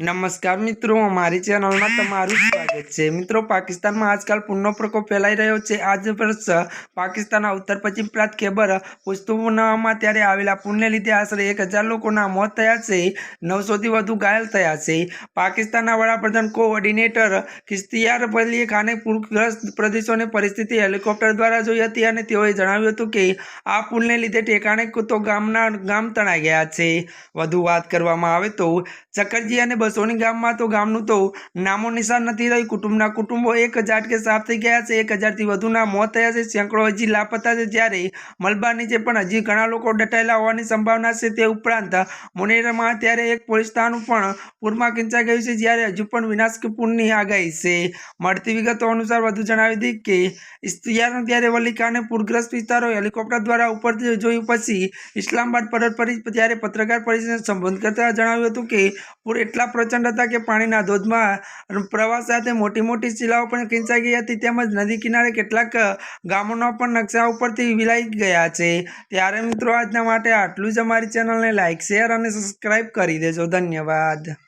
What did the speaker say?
નમસ્કાર મિત્રો અમારી ચેનલમાં તમારું સ્વાગત છે. મિત્રો, પાકિસ્તાનમાં આજકાલ પૂરનો પ્રકોપ ફેલાઈ રહ્યો છે. આજ વર્ષ પાકિસ્તાનના ઉત્તર પશ્ચિમ પ્રાંત ખેબર પુસ્તુનામાં ત્યારે આવેલા પૂરને લીધે આશરે એક હજાર લોકોના મોત થયા છે. નવસોથી વધુ ઘાયલ થયા છે. પાકિસ્તાનના વડાપ્રધાન કોઓર્ડિનેટર ખિસ્તિયાર વલીએ ખાને પૂરગ્રસ્ત પ્રદેશોની પરિસ્થિતિ હેલિકોપ્ટર દ્વારા જોઈ હતી અને તેઓએ જણાવ્યું હતું કે, આ પુલને લીધે ઠેકાણે તો ગામના ગામ તણાઈ ગયા છે. વધુ વાત કરવામાં આવે તો ચકરજી અને બસોની ગામમાં તો ગામનું તો નામો નિશાન નથી રહ્યું કુટુંબના કુટુંબો એક હજાર કે સાફ થઈ ગયા છે, એક હજારથી વધુના મોત થયા છે, સેંકડો હજી લાપતા છે. જ્યારે મલબા નીચે પણ હજી ઘણા લોકો દટાયેલા હોવાની સંભાવના છે તે ઉપરાંત મુનેરમાં ત્યારે એક પોલીસ થાણું પણ પૂરમાં ખેંચાઈ ગયું છે, જ્યારે હજુ પણ વિનાશક પૂરની આગાહી છે. મળતી વિગતો અનુસાર વધુ જણાવી હતી કે ઇસ્તિયાર ત્યારે વલી પૂરગ્રસ્ત વિસ્તારો હેલિકોપ્ટર દ્વારા ઉપરથી જોયું પછી ઇસ્લામાબાદ પરત ફરી ત્યારે પત્રકાર પરિષદને સંબોધન કરતા જણાવ્યું હતું કે પૂર એટલા પ્રચંડ હતા કે પાણીના ધોધમાં પ્રવાહ સાથે મોટી મોટી શિલાઓ પણ ખેંચાઈ ગઈ હતી. તેમજ નદી કિનારે કેટલાક ગામોના પણ નકશા ઉપરથી વિલાઈ ગયા છે. ત્યારે મિત્રો, આજના માટે આટલું જ. અમારી ચેનલને લાઇક શેર અને સબસ્ક્રાઈબ કરી દેજો. ધન્યવાદ.